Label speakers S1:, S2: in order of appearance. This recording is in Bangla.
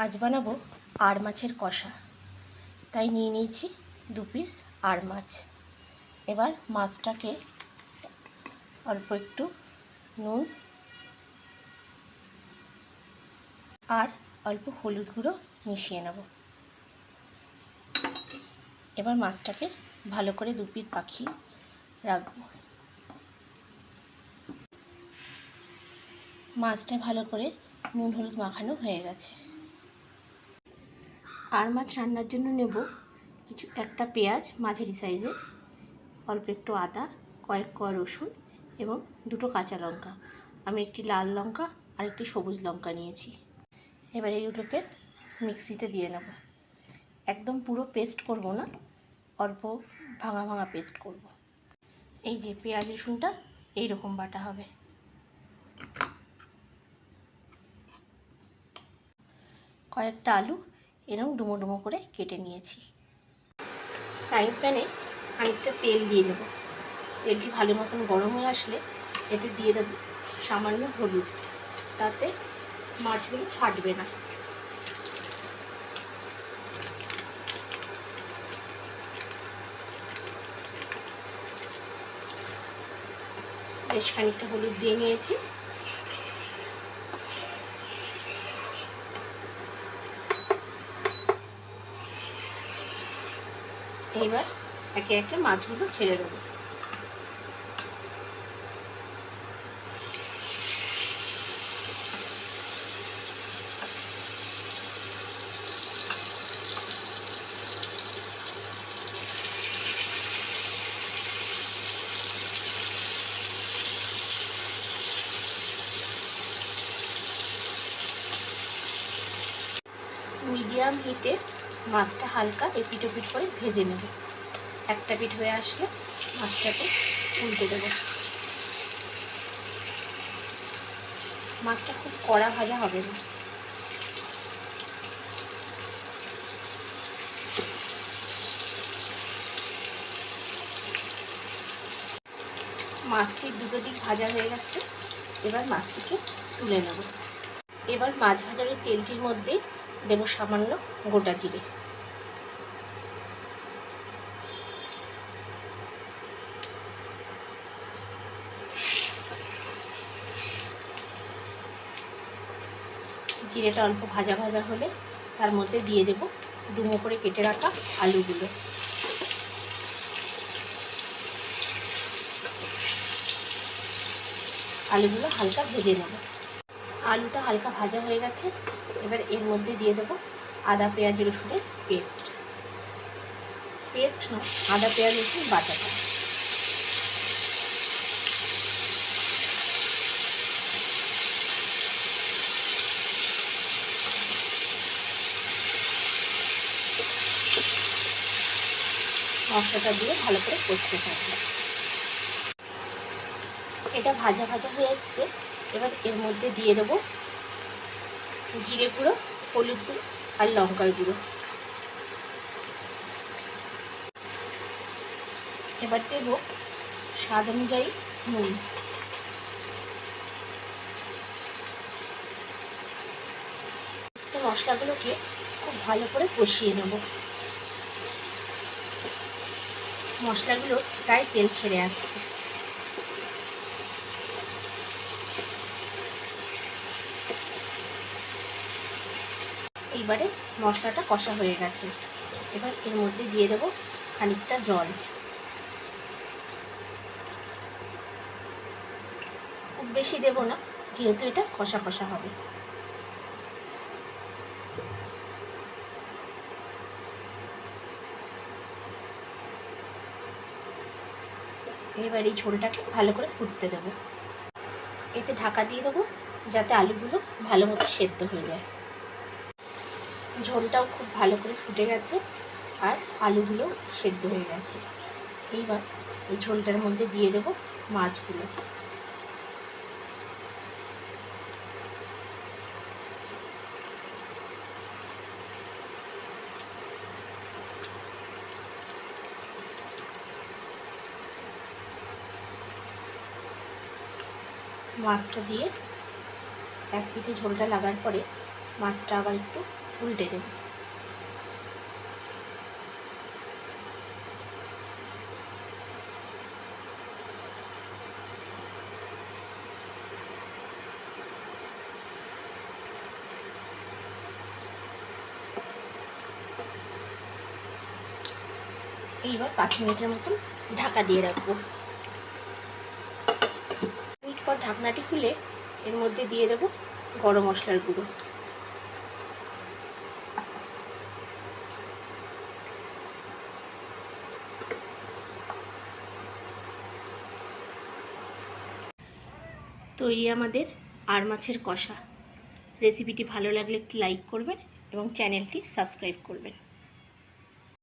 S1: আজ বানাবো আর মাছের কষা। তাই নিয়ে নিয়েছি দু পিস আর মাছ। এবার মাছটাকে অল্প একটু নুন আর অল্প হলুদ গুঁড়ো মিশিয়ে নেব। এবার মাছটাকে ভালো করে দু পিস পাখিয়ে রাখব। মাছটা ভালো করে নুন হলুদ মাখানো হয়ে গেছে। আর মাছ রান্নার জন্য নেব কিছু একটা পেঁয়াজ মাঝারি সাইজে অল্প একটু আদা, কয়েক কোয়া রসুন এবং দুটো কাঁচা লঙ্কা। আমি একটি লাল লঙ্কা আর একটি সবুজ লঙ্কা নিয়েছি। এবার এই দুটোকে মিক্সিতে দিয়ে নেব। একদম পুরো পেস্ট করব না, অল্প ভাঙা ভাঙা পেস্ট করব। এই যে পেঁয়াজ, রসুনটা, এইরকম বাটা হবে। কয়েকটা আলু এরকম ডুমো ডুমো করে কেটে নিয়েছি। ফ্রাইং প্যানে খানিকটা তেল দিয়ে দেবো। তেলটি ভালো মতন গরম হয়ে আসলে এতে দিয়ে দেবো সামান্য হলুদ। তাতে মাছগুলো ফাটবে না। বেশ খানিকটা হলুদ দিয়ে নিয়েছি। এইবার একে একে মাছগুলো ছেড়ে দেবো। মিডিয়াম হিটে মাছটা হালকা এপিট ওপিট করে ভেজে নেব। একটা পিঠ হয়ে আসলে মাছটাকে উল্টে দেবো। মাছটা খুব কড়া ভাজা হবে না। মাছটি দুটো দিক ভাজা হয়ে গেছে। এবার মাছটিকে তুলে নেব। এবার মাছ ভাজারের তেলটির মধ্যে দেবো সামান্য গোটা জিরে। জিরেটা অল্প ভাজা ভাজা হলে তার মধ্যে দিয়ে দেব ডুমো করে কেটে রাখা আলুগুলো। আলুগুলো হালকা ভেজে নেব। আলুটা হালকা ভাজা হয়ে গেছে। এবার এর মধ্যে দিয়ে দেবো আদা, পেঁয়াজ, রসুনের পেস্ট। পেস্ট না, আদা, পেঁয়াজ, রসুন, বাটাটা। মশলাটা দিয়ে ভালো করে কষতে থাকবে। এটা ভাজা ভাজা হয়ে এসছে। এবার এর মধ্যে দিয়ে দেবো জিরে গুঁড়ো, হলুদ গুঁড়ো আর লঙ্কার গুঁড়ো। এবার দেব স্বাদ অনুযায়ী নুন। মশলাগুলোকে খুব ভালো করে কষিয়ে নেব। মশলাগুলো প্রায় তেল ছেড়ে আসছে। এইবারে মশলাটা কষা হয়ে গেছে। এবার এর মধ্যে দিয়ে দেবো খানিকটা জল। খুব বেশি দেব না, যেহেতু এটা কষা কষা হবে। এবার এই ঝোলটাকে ভালো করে ফুটতে দেবো। এতে ঢাকা দিয়ে দেবো, যাতে আলুগুলো ভালো মতো সেদ্ধ হয়ে যায়। ঝোলটাও খুব ভালো করে ফুটে গেছে আর আলুগুলো সেদ্ধ হয়ে গেছে। এইবার এই ঝোলটার মধ্যে দিয়ে দেব মাছগুলো। মাছটা দিয়ে এক পিঠে ঝোলটা লাগার পরে মাছটা আবার একটু উল্টে দেব। এইবার পাঁচ মিনিটের মতন ঢাকা দিয়ে রাখব। মিনিট পর ঢাকনাটি খুলে এর মধ্যে দিয়ে দেবো গরম মশলার গুঁড়ো। তৈরি আমাদের আর মাছের কষা। রেসিপিটি ভালো লাগলে লাইক করবেন এবং চ্যানেলটি সাবস্ক্রাইব করবেন।